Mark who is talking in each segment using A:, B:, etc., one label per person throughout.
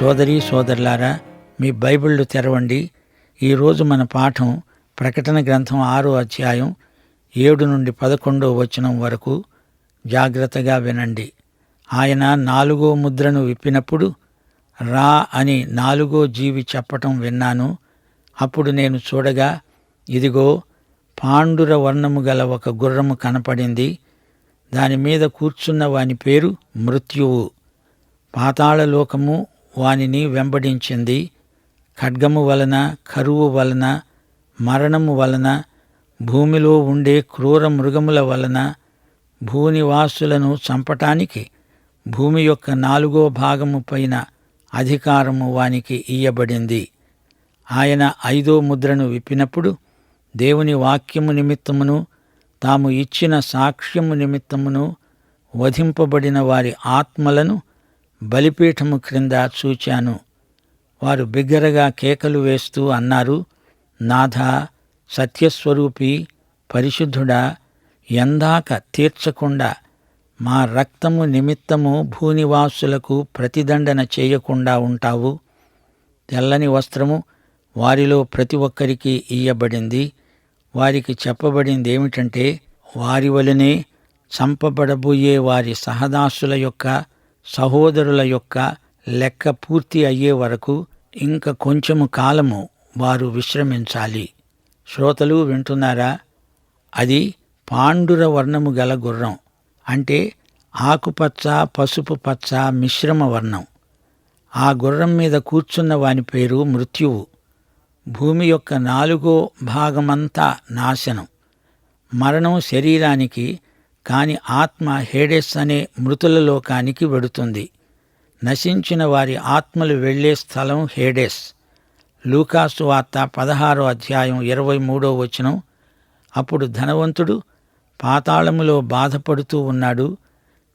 A: సోదరి సోదరులారా మీ బైబిళ్ళు తెరవండి. ఈరోజు మన పాఠం ప్రకటన గ్రంథం ఆరో అధ్యాయం ఏడు నుండి పదకొండో వచనం వరకు జాగ్రత్తగా వినండి. ఆయన నాలుగో ముద్రను విప్పినప్పుడు రా అని నాలుగో జీవి చెప్పటం విన్నాను. అప్పుడు నేను చూడగా ఇదిగో పాండుర వర్ణము గల ఒక గుర్రము కనపడింది. దాని మీద కూర్చున్న వాని పేరు మృత్యువు. పాతాళలోకము వానిని వెంబడించింది. ఖడ్గము వలన కరువు వలన మరణము వలన భూమిలో ఉండే క్రూర మృగముల వలన భూనివాసులను చంపటానికి భూమి యొక్క నాలుగో భాగము పైన అధికారము వానికి ఇయ్యబడింది. ఆయన ఐదో ముద్రను విప్పినప్పుడు దేవుని వాక్యము నిమిత్తమును తాము ఇచ్చిన సాక్ష్యము నిమిత్తమును వధింపబడిన వారి ఆత్మలను బలిపీఠము క్రింద చూచాను. వారు బిగ్గరగా కేకలు వేస్తూ అన్నారు నాథ సత్యస్వరూపి పరిశుద్ధుడా ఎందాక తీర్చకుండా మా రక్తము నిమిత్తము భూనివాసులకు ప్రతిదండన చేయకుండా ఉంటావు. తెల్లని వస్త్రము వారిలో ప్రతి ఒక్కరికి ఇయ్యబడింది. వారికి చెప్పబడింది ఏమిటంటే వారి వలనే చంపబడబోయే వారి సహదాసుల యొక్క సహోదరుల యొక్క లెక్క పూర్తి అయ్యే వరకు ఇంక కొంచెము కాలము వారు విశ్రమించాలి. శ్రోతలు వింటున్నారా? అది పాండుర వర్ణము గల గుర్రం అంటే ఆకుపచ్చ పసుపు పచ్చ మిశ్రమ వర్ణం. ఆ గుర్రం మీద కూర్చున్న వాని పేరు మృత్యువు. భూమి యొక్క నాలుగో భాగమంతా నాశనం. మరణం శరీరానికి కాని ఆత్మ హేడెస్ అనే మృతుల లోకానికి వెడుతుంది. నశించిన వారి ఆత్మలు వెళ్ళే స్థలం హేడెస్. లూకాసు వార్త పదహారో అధ్యాయం ఇరవై మూడో వచనం. అప్పుడు ధనవంతుడు పాతాళములో బాధపడుతూ ఉన్నాడు.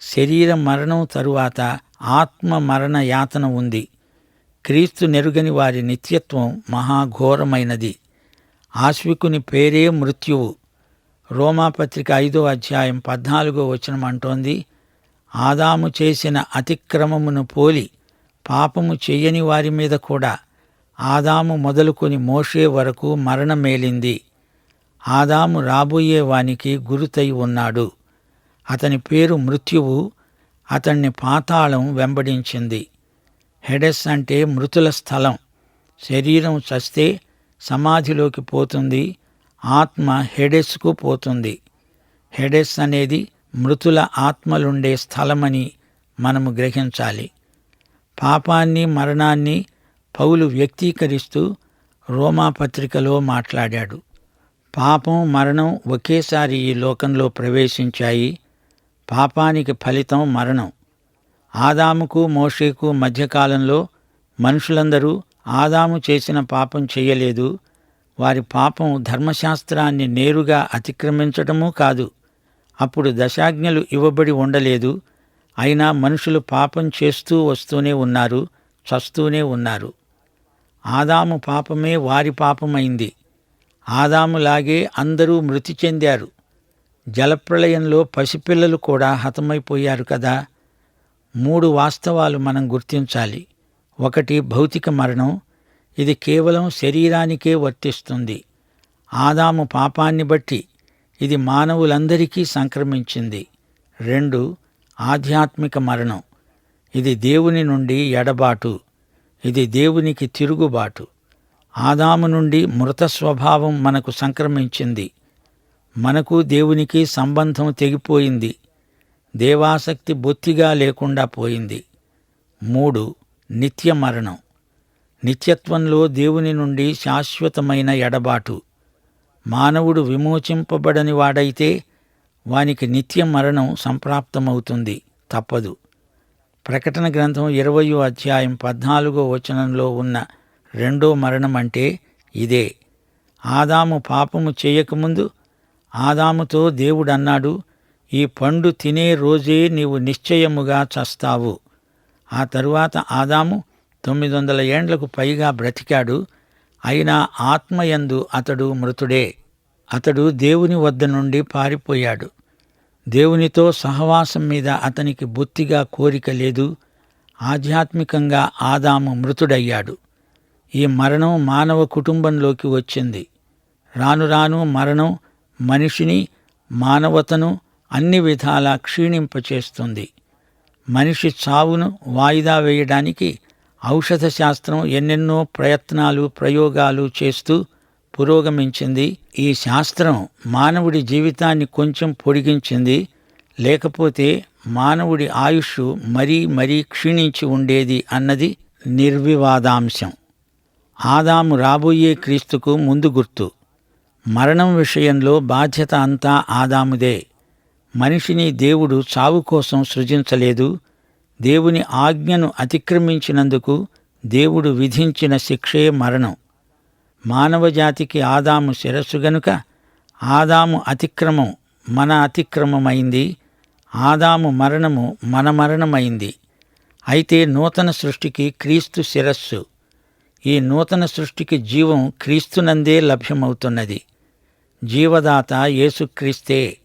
A: శరీర మరణం తరువాత ఆత్మ మరణ యాతన ఉంది. క్రీస్తు నెరుగని వారి నిత్యత్వం మహాఘోరమైనది ఆశ్వికుని పేరే మృత్యువు. రోమాపత్రిక ఐదో అధ్యాయం పద్నాలుగో వచనం అంటోంది ఆదాము చేసిన అతిక్రమమును పోలి పాపము చెయ్యని వారి మీద కూడా ఆదాము మొదలుకొని మోషే వరకు మరణమేలింది. ఆదాము రాబోయే వానికి గురుతై ఉన్నాడు. అతని పేరు మృత్యువు అతన్ని పాతాళం వెంబడించింది. హెడెస్ అంటే మృతుల స్థలం. శరీరం చస్తే సమాధిలోకి పోతుంది ఆత్మ హెడెస్కు పోతుంది. హెడెస్ అనేది మృతుల ఆత్మలుండే స్థలమని మనము గ్రహించాలి. పాపాన్ని మరణాన్ని పౌలు వ్యక్తీకరిస్తూ రోమాపత్రికలో మాట్లాడాడు. పాపం మరణం ఒకేసారి ఈ లోకంలో ప్రవేశించాయి. పాపానికి ఫలితం మరణం. ఆదాముకు మోషేకు మధ్యకాలంలో మనుషులందరూ ఆదాము చేసిన పాపం చేయలేదు. వారి పాపం ధర్మశాస్త్రాన్ని నేరుగా అతిక్రమించటమూ కాదు. అప్పుడు దశాజ్ఞలు ఇవ్వబడి ఉండలేదు. అయినా మనుషులు పాపం చేస్తూ వస్తూనే ఉన్నారు చస్తూనే ఉన్నారు. ఆదాము పాపమే వారి పాపమైంది. ఆదాములాగే అందరూ మృతి చెందారు. జలప్రళయంలో పసిపిల్లలు కూడా హతమైపోయారు కదా. మూడు వాస్తవాలు మనం గుర్తించాలి. ఒకటి భౌతిక మరణం ఇది కేవలం శరీరానికే వర్తిస్తుంది. ఆదాము పాపాన్ని బట్టి ఇది మానవులందరికీ సంక్రమించింది. రెండు ఆధ్యాత్మిక మరణం. ఇది దేవుని నుండి ఎడబాటు. ఇది దేవునికి తిరుగుబాటు. ఆదాము నుండి మృత స్వభావం మనకు సంక్రమించింది. మనకు దేవునికి సంబంధం తెగిపోయింది. దేవాసక్తి బొత్తిగా లేకుండా పోయింది. మూడు నిత్య మరణం. నిత్యత్వంలో దేవుని నుండి శాశ్వతమైన ఎడబాటు. మానవుడు విమోచింపబడని వాడైతే వానికి నిత్య మరణం సంప్రాప్తమవుతుంది. తప్పదు. ప్రకటన గ్రంథం ఇరవయో అధ్యాయం పద్నాలుగో వచనంలో ఉన్న రెండో మరణం అంటే ఇదే. ఆదాము పాపము చేయకముందు ఆదాముతో దేవుడన్నాడు ఈ పండు తినే రోజే నీవు నిశ్చయముగా చస్తావు. ఆ తరువాత ఆదాము తొమ్మిది వందల ఏండ్లకు పైగా బ్రతికాడు. అయినా ఆత్మయందు అతడు మృతుడే. అతడు దేవుని వద్ద నుండి పారిపోయాడు. దేవునితో సహవాసం మీద అతనికి బొత్తిగా కోరిక లేదు. ఆధ్యాత్మికంగా ఆదాము మృతుడయ్యాడు. ఈ మరణం మానవ కుటుంబంలోకి వచ్చింది. రాను రాను మరణం మనిషిని మానవతను అన్ని విధాలా క్షీణింపచేస్తుంది. మనిషి చావును వాయిదా వేయడానికి ఔషధ శాస్త్రం ఎన్నెన్నో ప్రయత్నాలు ప్రయోగాలు చేస్తూ పురోగమించింది. ఈ శాస్త్రం మానవుడి జీవితాన్ని కొంచెం పొడిగించింది. లేకపోతే మానవుడి ఆయుష్ మరీ మరీ క్షీణించి ఉండేది అన్నది నిర్వివాదాంశం. ఆదాము రాబోయే క్రీస్తుకు ముందు గుర్తు. మరణం విషయంలో బాధ్యత అంతా ఆదాముదే. మనిషిని దేవుడు చావు కోసం సృజించలేదు. దేవుని ఆజ్ఞను అతిక్రమించినందుకు దేవుడు విధించిన శిక్షే మరణం. మానవజాతికి ఆదాము శిరస్సు గనుక ఆదాము అతిక్రమం మన అతిక్రమమైంది ఆదాము మరణము మన మరణమైంది. అయితే నూతన సృష్టికి క్రీస్తు శిరస్సు. ఈ నూతన సృష్టికి జీవం క్రీస్తునందే లభ్యమవుతున్నది. జీవదాత యేసుక్రీస్తే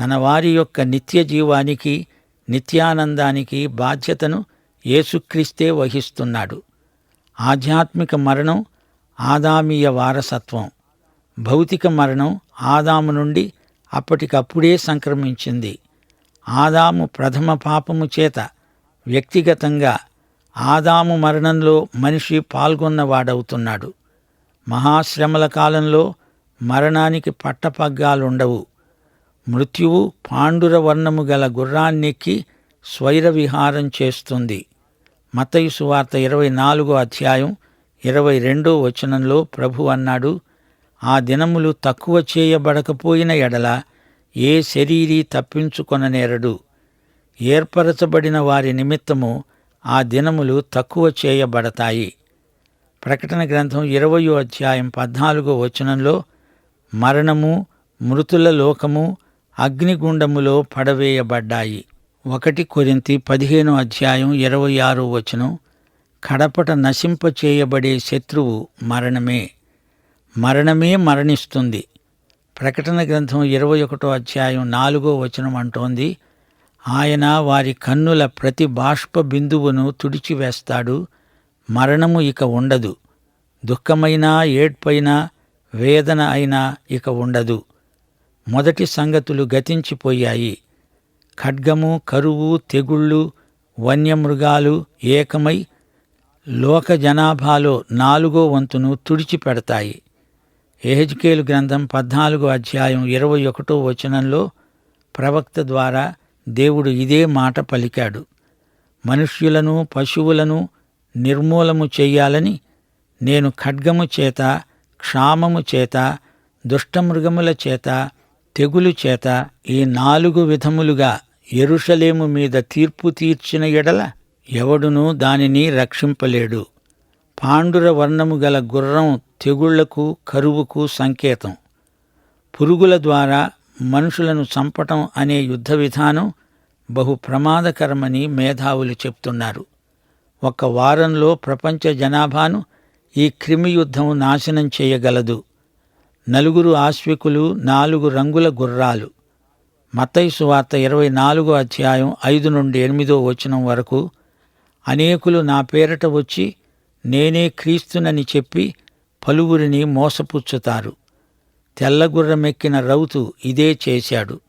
A: తన వారి యొక్క నిత్య జీవానికి నిత్యానందానికి బాధ్యతను యేసుక్రీస్తే వహిస్తున్నాడు. ఆధ్యాత్మిక మరణం ఆదామీయ వారసత్వం. భౌతిక మరణం ఆదాము నుండి అప్పటికప్పుడే సంక్రమించింది. ఆదాము ప్రథమ పాపము చేత వ్యక్తిగతంగా ఆదాము మరణంలో మనిషి పాల్గొన్నవాడవుతున్నాడు. మహాశ్రమల కాలంలో మరణానికి పట్టపగ్గాలుండవు. మృత్యువు పాండుర వర్ణము గల గుర్రాన్నెక్కి స్వైర విహారం చేస్తుంది. మతయుసు వార్త ఇరవై నాలుగో అధ్యాయం ఇరవై రెండో వచనంలో ప్రభు అన్నాడు ఆ దినములు తక్కువ చేయబడకపోయిన ఎడల ఏ శరీరీ తప్పించుకొననేరడు ఏర్పరచబడిన వారి నిమిత్తము ఆ దినములు తక్కువ చేయబడతాయి. ప్రకటన గ్రంథం ఇరవయో అధ్యాయం పద్నాలుగో వచనంలో మరణము మృతుల లోకము అగ్నిగుండములో పడవేయబడ్డాయి. ఒకటి కొరింతి పదిహేనో అధ్యాయం ఇరవై ఆరో వచనం కడపట నశింపచేయబడే శత్రువు మరణమే. మరణమే మరణిస్తుంది. ప్రకటన గ్రంథం ఇరవై ఒకటో అధ్యాయం నాలుగో వచనం అంటోంది ఆయన వారి కన్నుల ప్రతి బాష్ప బిందువును తుడిచివేస్తాడు మరణము ఇక ఉండదు. దుఃఖమైనా ఏడ్పైనా వేదన అయినా ఇక ఉండదు. మొదటి సంగతులు గతించిపోయాయి. ఖడ్గము కరువు తెగుళ్ళు వన్యమృగాలు ఏకమై లోక జనాభాలో నాలుగో వంతును తుడిచిపెడతాయి. ఎహెజ్కేలు గ్రంథం పద్నాలుగో అధ్యాయం ఇరవై ఒకటో వచనంలో ప్రవక్త ద్వారా దేవుడు ఇదే మాట పలికాడు. మనుష్యులను పశువులను నిర్మూలము చెయ్యాలని నేను ఖడ్గము చేత క్షామము చేత దుష్టమృగముల చేత తెగులు చేత ఈ నాలుగు విధములుగా ఎరుషలేము మీద తీర్పు తీర్చిన ఎడల ఎవడునూ దానిని రక్షింపలేడు. పాండుర వర్ణము గల గుర్రం తెగుళ్ళకు కరువుకు సంకేతం. పురుగుల ద్వారా మనుషులను చంపటం అనే యుద్ధ విధానం బహు ప్రమాదకరమని మేధావులు చెప్తున్నారు. ఒక వారంలో ప్రపంచ జనాభాను ఈ క్రిమి యుద్ధం నాశనం చేయగలదు. నలుగురు ఆశ్వికులు నాలుగు రంగుల గుర్రాలు. మత్తయి సువార్త ఇరవై నాలుగో అధ్యాయం ఐదు నుండి ఎనిమిదో వచనం వరకు అనేకులు నా పేరట వచ్చి నేనే క్రీస్తునని చెప్పి పలువురిని మోసపుచ్చుతారు. తెల్లగుర్రమెక్కిన రౌతు ఇదే చేశాడు.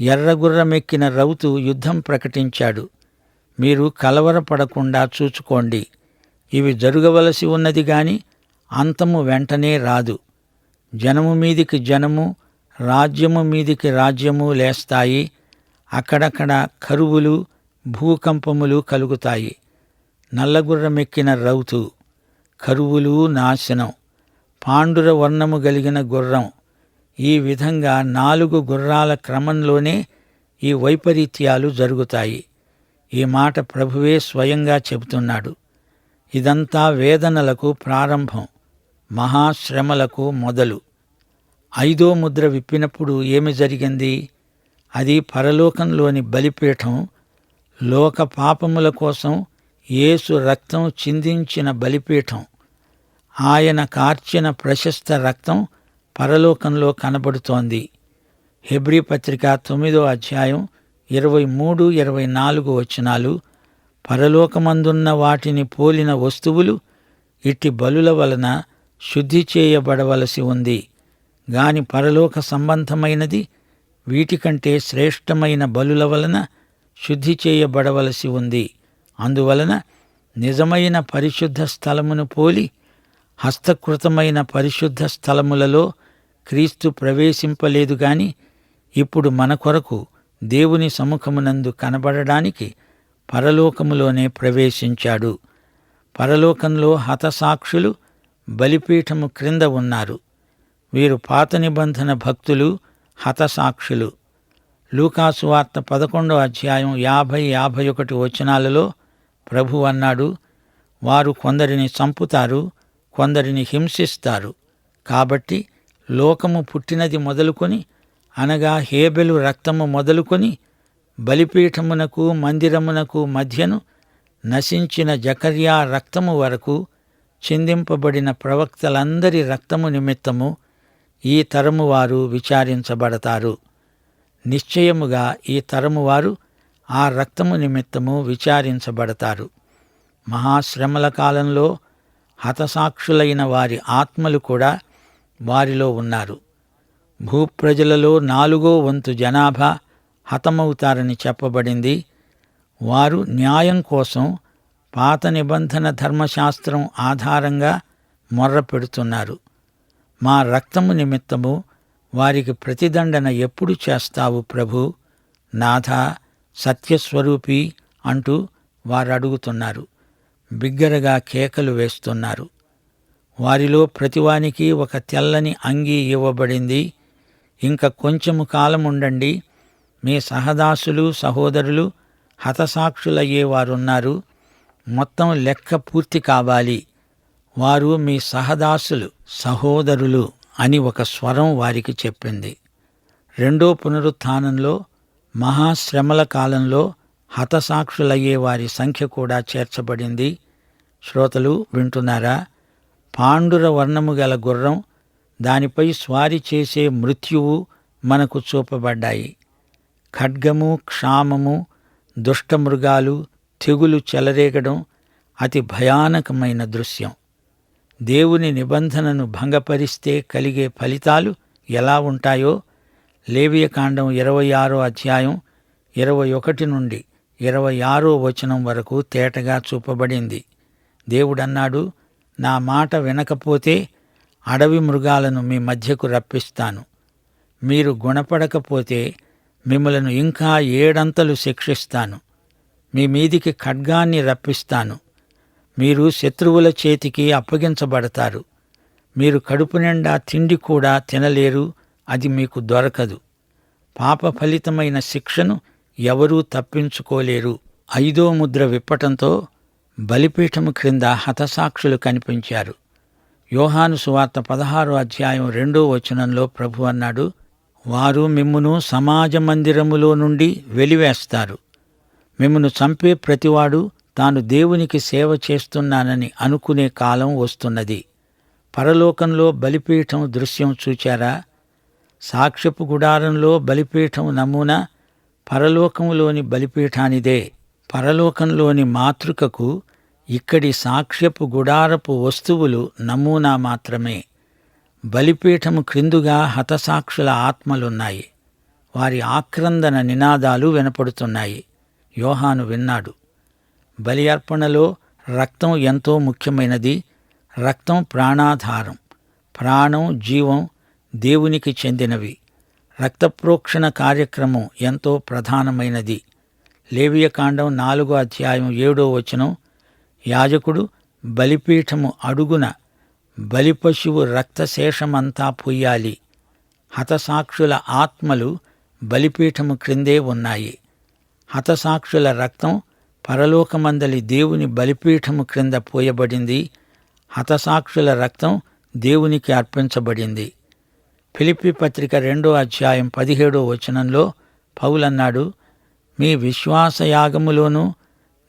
A: ఎర్రగుర్రమెక్కిన రౌతు యుద్ధం ప్రకటించాడు. మీరు కలవరపడకుండా చూచుకోండి. ఇవి జరగవలసి ఉన్నది గాని అంతము వెంటనే రాదు. జనము మీదికి జనము రాజ్యము మీదికి రాజ్యము లేస్తాయి. అక్కడక్కడ కరువులు భూకంపములు కలుగుతాయి. నల్లగుర్రమెక్కిన రౌతు కరువులు నాశనం. పాండుర వర్ణము కలిగిన గుర్రం ఈ విధంగా నాలుగు గుర్రాల క్రమంలోనే ఈ వైపరీత్యాలు జరుగుతాయి. ఈ మాట ప్రభువే స్వయంగా చెబుతున్నాడు. ఇదంతా వేదనలకు ప్రారంభం. మహాశ్రమలకు మొదలు. ఐదో ముద్ర విప్పినప్పుడు ఏమి జరిగింది? అది పరలోకంలోని బలిపీఠం లోక పాపముల కోసం యేసు రక్తం చిందించిన బలిపీఠం. ఆయన కార్చిన ప్రశస్త రక్తం పరలోకంలో కనబడుతోంది. హెబ్రీ పత్రిక తొమ్మిదో అధ్యాయం ఇరవై మూడు ఇరవై నాలుగు వచనాలు పరలోకమందున్న వాటిని పోలిన వస్తువులు ఇట్టి బలుల వలన శుద్ధి చేయబడవలసి ఉంది. గాని పరలోక సంబంధమైనది వీటికంటే శ్రేష్టమైన బలుల వలన శుద్ధి చేయబడవలసి ఉంది. అందువలన నిజమైన పరిశుద్ధ స్థలమును పోలి హస్తకృతమైన పరిశుద్ధ స్థలములలో క్రీస్తు ప్రవేశింపలేదు గాని ఇప్పుడు మన కొరకు దేవుని సముఖమునందు కనబడడానికి పరలోకములోనే ప్రవేశించాడు. పరలోకంలో హతసాక్షులు బలిపీఠము క్రింద ఉన్నారు. వీరు పాత నిబంధన భక్తులు హతసాక్షులు. లూకాసు వార్త పదకొండో అధ్యాయం యాభై యాభై ఒకటి వచనాలలో ప్రభు అన్నాడు వారు కొందరిని చంపుతారు కొందరిని హింసిస్తారు. కాబట్టి లోకము పుట్టినది మొదలుకొని అనగా హేబెలు రక్తము మొదలుకొని బలిపీఠమునకు మందిరమునకు మధ్యను నశించిన జకర్యా రక్తము వరకు చిందింపబడిన ప్రవక్తలందరి రక్తము నిమిత్తము ఈ తరము వారు విచారించబడతారు. నిశ్చయముగా ఈ తరము వారు ఆ రక్తము నిమిత్తము విచారించబడతారు. మహాశ్రమల కాలంలో హతసాక్షులైన వారి ఆత్మలు కూడా వారిలో ఉన్నారు. భూప్రజలలో నాలుగో వంతు జనాభా హతమవుతారని చెప్పబడింది. వారు న్యాయం కోసం పాత నిబంధన ధర్మశాస్త్రం ఆధారంగా మొర్ర పెడుతున్నారు. మా రక్తము నిమిత్తము వారికి ప్రతిదండన ఎప్పుడు చేస్తావు ప్రభు? నాథ సత్యస్వరూపి అంటూ వారు అడుగుతున్నారు బిగ్గరగా కేకలు వేస్తున్నారు. వారిలో ప్రతివానికి ఒక తెల్లని అంగీ ఇవ్వబడింది. ఇంకా కొంచెము కాలం ఉండండి మీ సహదాసులు సహోదరులు హతసాక్షులయ్యే వారున్నారు మొత్తం లెక్క పూర్తి కావాలి. వారు మీ సహదాసులు సహోదరులు అని ఒక స్వరం వారికి చెప్పింది. రెండో పునరుత్నంలో మహాశ్రమల కాలంలో హతసాక్షులయ్యే వారి సంఖ్య కూడా చేర్చబడింది. శ్రోతలు వింటున్నారా? పాండుర వర్ణము గల గుర్రం దానిపై స్వారీ చేసే మృత్యువు మనకు చూపబడ్డాయి. ఖడ్గము క్షామము దుష్టమృగాలు తెగులు చెలరేగడం అతి భయానకమైన దృశ్యం. దేవుని నిబంధనను భంగపరిస్తే కలిగే ఫలితాలు ఎలా ఉంటాయో లేవియకాండం ఇరవై ఆరో అధ్యాయం ఇరవై ఒకటి నుండి ఇరవై ఆరో వచనం వరకు తేటగా చూపబడింది. దేవుడన్నాడు నా మాట వినకపోతే అడవి మృగాలను మీ మధ్యకు రప్పిస్తాను. మీరు గుణపడకపోతే మిమ్మలను ఇంకా ఏడంతలు శిక్షిస్తాను. మీ మీదికి ఖడ్గాన్ని రప్పిస్తాను. మీరు శత్రువుల చేతికి అప్పగించబడతారు. మీరు కడుపు నిండా తిండి కూడా తినలేరు అది మీకు దొరకదు. పాప ఫలితమైన శిక్షను ఎవరూ తప్పించుకోలేరు. ఐదో ముద్ర విప్పటంతో బలిపీఠము క్రింద హతసాక్షులు కనిపించారు. యోహాను సువార్త పదహారో అధ్యాయం రెండో వచనంలో ప్రభు అన్నాడు వారు మిమ్మును సమాజ మందిరములో నుండి వెలివేస్తారు. మిమ్మను చంపే ప్రతివాడు తాను దేవునికి సేవ చేస్తున్నానని అనుకునే కాలం వస్తున్నది. పరలోకంలో బలిపీఠం దృశ్యం చూచారా? సాక్ష్యపు గుడారంలో బలిపీఠం నమూనా పరలోకంలోని బలిపీఠానిదే. పరలోకంలోని మాతృకకు ఇక్కడి సాక్ష్యపు గుడారపు వస్తువులు నమూనా మాత్రమే. బలిపీఠము క్రిందుగా హతసాక్షుల ఆత్మలున్నాయి. వారి ఆక్రందన నినాదాలు వినపడుతున్నాయి. యోహాను విన్నాడు. బలి అర్పణలో రక్తం ఎంతో ముఖ్యమైనది. రక్తం ప్రాణాధారం. ప్రాణం జీవం దేవునికి చెందినవి. రక్తప్రోక్షణ కార్యక్రమం ఎంతో ప్రధానమైనది. లేవియకాండం నాలుగో అధ్యాయం ఏడో వచనం. యాజకుడు బలిపీఠము అడుగున బలిపశువు రక్తశేషమంతా పొయ్యాలి. హతసాక్షుల ఆత్మలు బలిపీఠము క్రిందే ఉన్నాయి. హతసాక్షుల రక్తం పరలోకమందలి దేవుని బలిపీఠము క్రింద పోయబడింది. హతసాక్షుల రక్తం దేవునికి అర్పించబడింది. ఫిలిప్పి పత్రిక రెండో అధ్యాయం పదిహేడో వచనంలో పౌలన్నాడు మీ విశ్వాసయాగములోనూ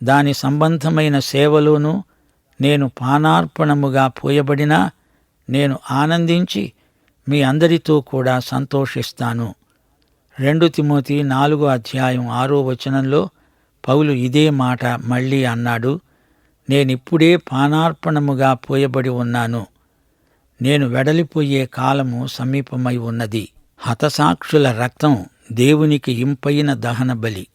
A: దాని సంబంధమైన సేవలోనూ నేను పానార్పణముగా పోయబడినా నేను ఆనందించి మీ అందరితో కూడా సంతోషిస్తాను. రెండు తిమోతి నాలుగో అధ్యాయం ఆరో వచనంలో పౌలు ఇదే మాట మళ్ళీ అన్నాడు నేనిప్పుడే పానార్పణముగా పోయబడి ఉన్నాను. నేను వెడలిపోయే కాలము సమీపమై ఉన్నది. హతసాక్షుల రక్తం దేవునికి ఇంపైన దహన బలి.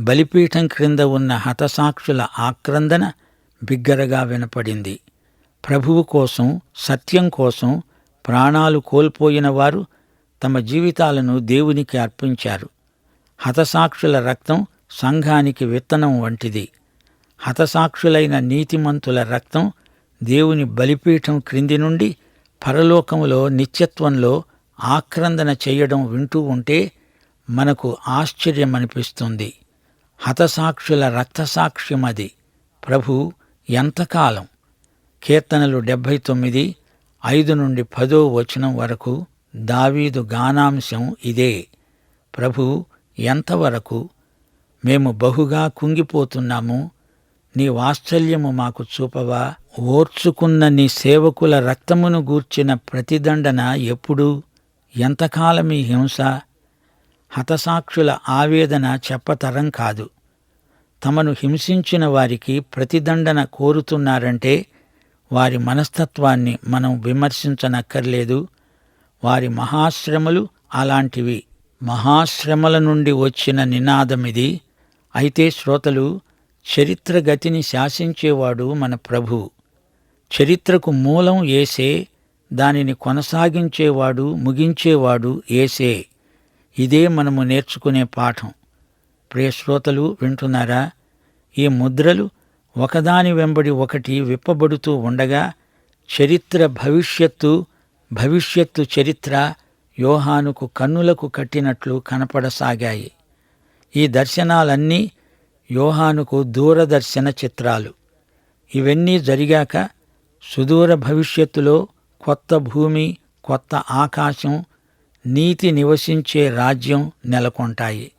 A: బలిపీఠం క్రింద ఉన్న హతసాక్షుల ఆక్రందన బిగ్గరగా వినపడింది. ప్రభువు కోసం సత్యం కోసం ప్రాణాలు కోల్పోయిన వారు తమ జీవితాలను దేవునికి అర్పించారు. హతసాక్షుల రక్తం సంఘానికి విత్తనం వంటిది. హతసాక్షులైన నీతిమంతుల రక్తం దేవుని బలిపీఠం క్రింది నుండి పరలోకములో నిత్యత్వంలో ఆక్రందన చేయడం వింటూ ఉంటే మనకు ఆశ్చర్యమనిపిస్తుంది. హతసాక్షుల రక్తసాక్ష్యమది. ప్రభు ఎంతకాలం? కీర్తనలు డెబ్భై తొమ్మిది ఐదు నుండి పదో వచనం వరకు దావీదు గానాంశం ఇదే. ప్రభు ఎంతవరకు మేము బహుగా కుంగిపోతున్నాము? నీ వాత్సల్యము మాకు చూపవా? ఓర్చుకున్న నీ సేవకుల రక్తమును గూర్చిన ప్రతిదండన ఎప్పుడు? ఎంతకాలమీ హింస? హతసాక్షుల ఆవేదన చెప్పతరం కాదు. తమను హింసించిన వారికి ప్రతిదండన కోరుతున్నారంటే వారి మనస్తత్వాన్ని మనం విమర్శించనక్కర్లేదు. వారి మహాశ్రమలు అలాంటివి. మహాశ్రమల నుండి వచ్చిన నినాదమిది. అయితే శ్రోతలు చరిత్ర గతిని శాసించేవాడు మన ప్రభు. చరిత్రకు మూలం ఏసే దానిని కొనసాగించేవాడు ముగించేవాడు ఏసే. ఇదే మనము నేర్చుకునే పాఠం. ప్రియశ్రోతలు వింటున్నారా? ఈ ముద్రలు ఒకదాని వెంబడి ఒకటి విప్పబడుతూ ఉండగా చరిత్ర భవిష్యత్తు భవిష్యత్తు చరిత్ర యోహానుకు కన్నులకు కట్టినట్లు కనపడసాగాయి. ఈ దర్శనాలన్నీ యోహానుకు దూరదర్శన చిత్రాలు. ఇవన్నీ జరిగాక సుదూర భవిష్యత్తులో కొత్త భూమి కొత్త ఆకాశం నీతి నివసించే రాజ్యం నెలకొంటాయి.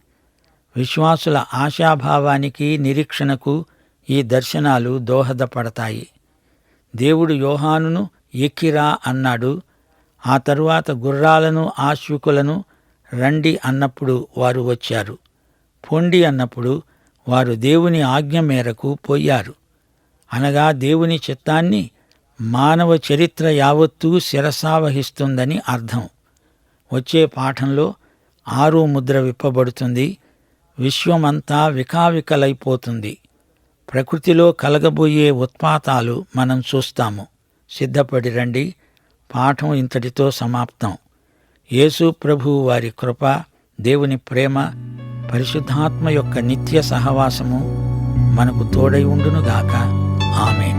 A: విశ్వాసుల ఆశాభావానికి నిరీక్షణకు ఈ దర్శనాలు దోహదపడతాయి. దేవుడు యోహానును ఎక్కిరా అన్నాడు. ఆ తరువాత గుర్రాలను ఆశ్వికులను రండి అన్నప్పుడు వారు వచ్చారు. పొండి అన్నప్పుడు వారు దేవుని ఆజ్ఞ మేరకు పోయారు. అనగా దేవుని చిత్తాన్ని మానవ చరిత్ర యావత్తూ శిరసావహిస్తుందని అర్థం. వచ్చే పాఠంలో ఆరు ముద్ర విప్పబడుతుంది. విశ్వమంతా వికావికలైపోతుంది. ప్రకృతిలో కలగబోయే ఉత్పాతాలు మనం చూస్తాము. సిద్ధపడి రండి. పాఠం ఇంతటితో సమాప్తం. యేసు ప్రభు వారి కృప దేవుని ప్రేమ పరిశుద్ధాత్మ యొక్క నిత్య సహవాసము మనకు తోడై ఉండునుగాక. ఆమె